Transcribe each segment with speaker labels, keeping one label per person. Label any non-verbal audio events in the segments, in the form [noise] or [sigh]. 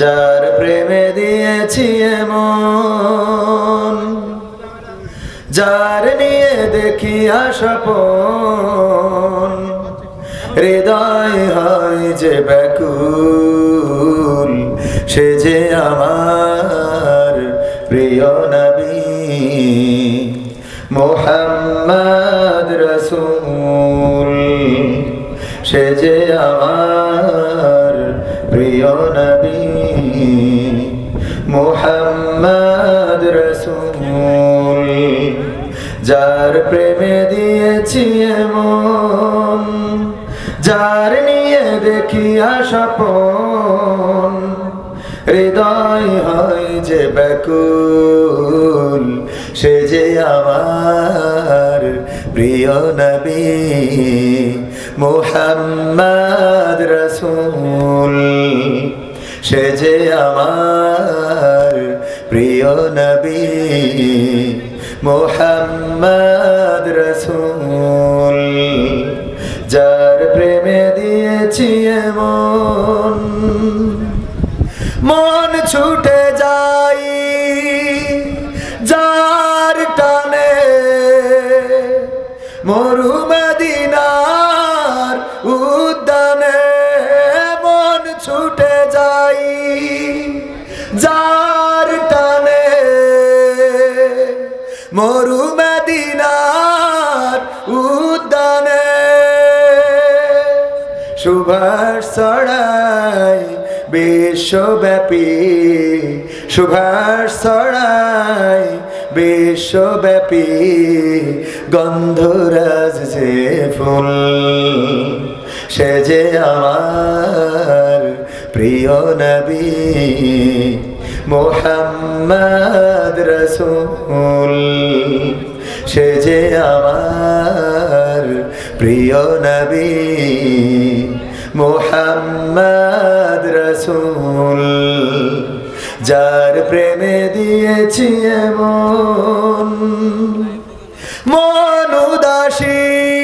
Speaker 1: যার প্রেমে দিয়েছি এমন, যার নিয়ে দেখি আশাপন হৃদয় হয় যে ব্যাকুল, সে যে আমার প্রিয় নবী। মোহাম্মদ রসুল, সে যে আমার প্রিয় নবী মোহাম্মদ রসুল, যার প্রেমে দিয়েছি এমন, যার নিয়ে দেখি আশাপন হৃদয় হয় যে ব্যাকুল, সে যে আমার প্রিয় নবী। মোহাম্মদ রসুল, সে যে আমার প্রিয় নবী, মোহাম্মদ রসুল। যার প্রেমে দিয়েছি এমন, মন ছুটে ছুটে যাই যার টানে মরুমদিনার উদ্যানে। সুভাষ ছড়াই বিশ্বব্যাপী, সুভাষ ছড়াই বিশ্বব্যাপী গন্ধরাজ যে ফুল, সে যে আমার প্রিয় নবী মোহাম্মদ রসুল, সে যে আমার প্রিয় নবী মোহাম্মদ রসুল, যার প্রেমে দিয়েছি এমন মন উদাসী।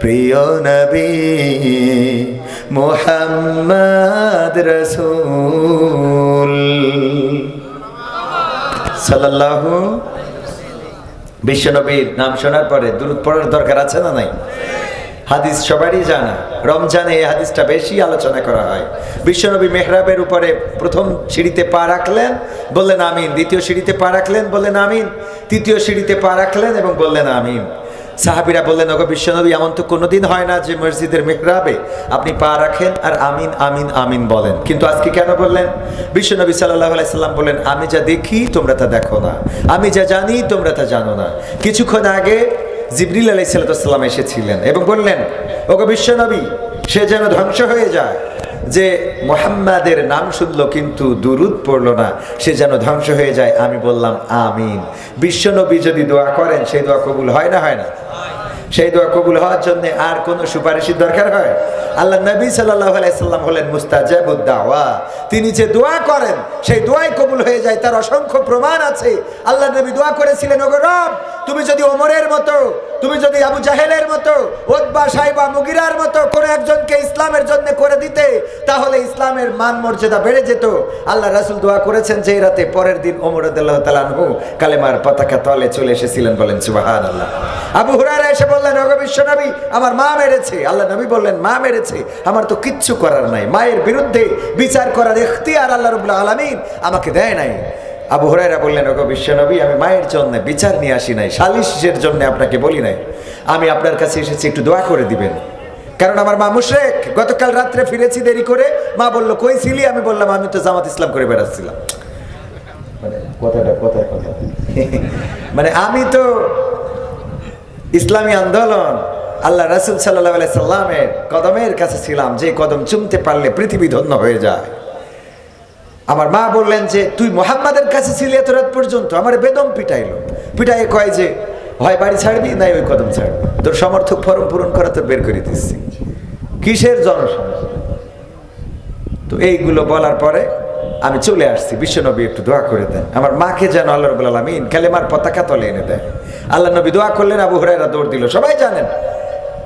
Speaker 1: প্রিয় নবী মোহাম্মদ রসুল। সাল্লাল্লাহু বিশ্বনবীর নাম শোনার পরে দূর পড়ার দরকার আছে না নাই? হাদিস সবারই জানা। রমজানে এই হাদিসটা বেশি আলোচনা করা হয়। বিশ্বনবী মেহরাবের উপরে প্রথম সিঁড়িতে পা রাখলেন, বললেন আমিন। দ্বিতীয় সিঁড়িতে পা রাখলেন, বললেন আমিন। তৃতীয় সিঁড়িতে পা রাখলেন এবং বললেন আমিন। সাহাবিরা বললেন, ওগো বিশ্বনবী, এমন তো কোনোদিন হয় না যে মসজিদের মেহরাবে আপনি পা রাখেন আর আমিন আমিন আমিন বলেন। কিন্তু আজকে কেন বললেন? বিশ্বনবী সাল্লাহ আলাইসাল্লাম বললেন, আমি যা দেখি, তোমরা তা দেখো না। আমি যা জানি, তোমরা তা জানো না। কিছুক্ষণ আগে জিবরিল আলাই সাল্লাম এসেছিলেন এবং বললেন, ওগো বিশ্বনবী, সে যেন ধ্বংস হয়ে যায়, যে মোহাম্মাদের নাম শুনলো কিন্তু দুরুদ পড়ল না, সে যেন ধ্বংস হয়ে যায়। আমি বললাম, আমিন। বিশ্বনবী যদি দোয়া করেন, সেই দোয়া কবুল হয় না হয় না? সেই দোয়া কবুল হওয়ার জন্য আর কোন সুপারিশের দরকার হয়? আল্লাহ নবী আলাইসাল্লাম হলেন মুস্তাজাবুদ্দাওয়া তিনি যে দোয়া করেন, সেই দোয়াই কবুল হয়ে যায়, তার অসংখ্য প্রমাণ আছে। আল্লাহ নবী দোয়া করেছিলেন, ওগো রব, তুমি যদি ওমরের মতো, তুমি যদি আবু জাহেলের মতো ওদবা সাহেবা মুগিরার মতো কোনো একজনকে ইসলামের জন্য করে দিতে তাহলে ইসলামের মান মর্যাদা বেড়ে যেত। আল্লাহ রাসুল দোয়া করেছেন যে রাতে পরের দিন ওমর তালানহু কালেমার পতাকা তলে চলে এসেছিলেন বলেন সুবাহান আল্লাহ আবু হুরারা এসে বললেন, ওগো বিশ্ব নবী, আমার মা মেরেছে। আল্লাহ নবী বললেন, মা মেরেছে? আমার তো কিচ্ছু করার নাই। মায়ের বিরুদ্ধে বিচার করার এখতিয়ার আল্লাহ রবুল্লা আলমিন আমাকে দেয় নাই। আবু হরাইরা বললেন, ওগো বিশ্বনবী আমি মায়ের জন্য বিচার নিয়ে আসি নাই। সালিশের জন্য আপনাকে বলি নাই। আমি আপনার কাছে এসেছি, একটু দোয়া করে দিবেন। কারণ আমার মা মুশরেক। গতকাল রাত্রে ফিরেছি দেরি করে। মা বলল, কই ছিলি? আমি বললাম, আমি তো জামাত ইসলাম করে বেড়াচ্ছিলাম। মানে কথাটা কথায় কথা। [laughs] মানে আমি তো ইসলামী আন্দোলন, আল্লাহ রাসুল সাল্লাহ সাল্লামের কদমের কাছে ছিলাম, যে কদম চুমতে পারলে পৃথিবী ধন্য হয়ে যায়। আমার মা বললেন যে, তুই মোহাম্মদের কাছে ছিলি এত রাত পর্যন্ত? আমার বেদম পিটাইলো। পিটাই কয় যে হয় বাড়ি ছাড়বি, নাই ওই কদম ছাড়বি? তোর সমর্থক ফরম পূরণ করা তোর বের করে দিচ্ছি। কিসের জনসমস্যা তো এইগুলো বলার পরে আমি চলে আসছি। বিশ্বনবী একটু দোয়া করে দেন। আমার মাকে যেন আল্লাহ রবুল আলমিন কালেমার পতাকা তলে এনে দেয়। আল্লাহ নবী দোয়া করলেন, আবু হুরাইরা দৌড় দিল। সবাই জানেন,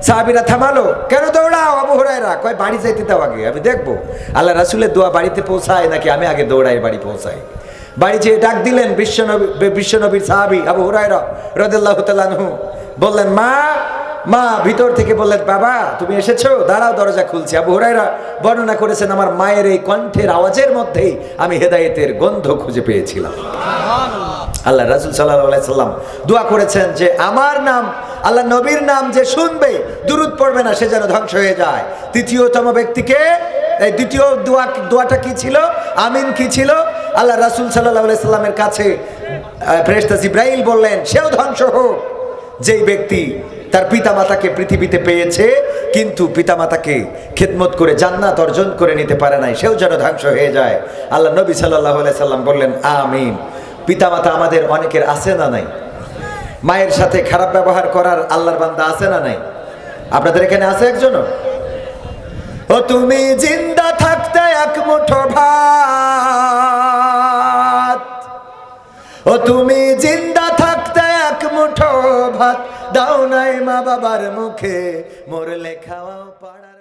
Speaker 1: সাহাবিরা থামালো, কেন দৌড়াও আবু হুরাইরা কয়, বাড়ি যাইতে দাও আগে, আমি দেখব। আল্লাহ রাসুলের দোয়া বাড়িতে পৌঁছায় নাকি আমি আগে দৌড়াই, বাড়ি পৌঁছাই? বাড়ি যেয়ে ডাক দিলেন বিশ্বনবী বিশ্বনবীর সাহাবি আবু হুরাইরা রদুল্লাহ তালানহু বললেন মা মা। ভিতর থেকে বললেন বাবা তুমি এসেছ? দাঁড়াও দরজা খুলছি। আবু হুরাইরা বর্ণনা করেছেন আমার মায়ের এই কণ্ঠের আওয়াজের মধ্যেই আমি হেদায়েতের গন্ধ খুঁজে পেয়েছিলাম। আল্লাহ রাসুল সাল্লাহ সাল্লাম দোয়া করেছেন যে আমার নাম আল্লাহ নবীর নাম যে শুনবে দুরুদ পড়বে না সে যেন ধ্বংস হয়ে যায়। তৃতীয়তম ব্যক্তিকে এই দ্বিতীয় দোয়া দোয়াটা কি ছিল? আমিন কি ছিল? আল্লাহ রাসুল সাল্লাহ সাল্লামের কাছে ফ্রেস্তাস ইব্রাহিল বললেন, সেও ধ্বংস হোক যেই ব্যক্তি তার পিতামাতাকে পৃথিবীতে পেয়েছে, কিন্তু পিতামাতাকে খেদমত করে জান্নাত অর্জন করে নিতে পারে নাই, সেও যেন ধ্বংস হয়ে যায়। আল্লাহ নবী সাল্লাহ সাল্লাম বললেন, আমিন। পিতামাতা আমাদের অনেকের আছে না নাই? মায়ের সাথে খারাপ ব্যবহার করার আল্লাহর বান্দা আছে না নাই? আপনাদের এখানে আছে একজনও? ও, তুমি জিন্দা থাকতে এক মুঠো ভাত ও তুমি জিন্দা থাকতে এক মুঠো ভাত দাও নাই মা বাবার মুখে। মোর লেখাও পাড়া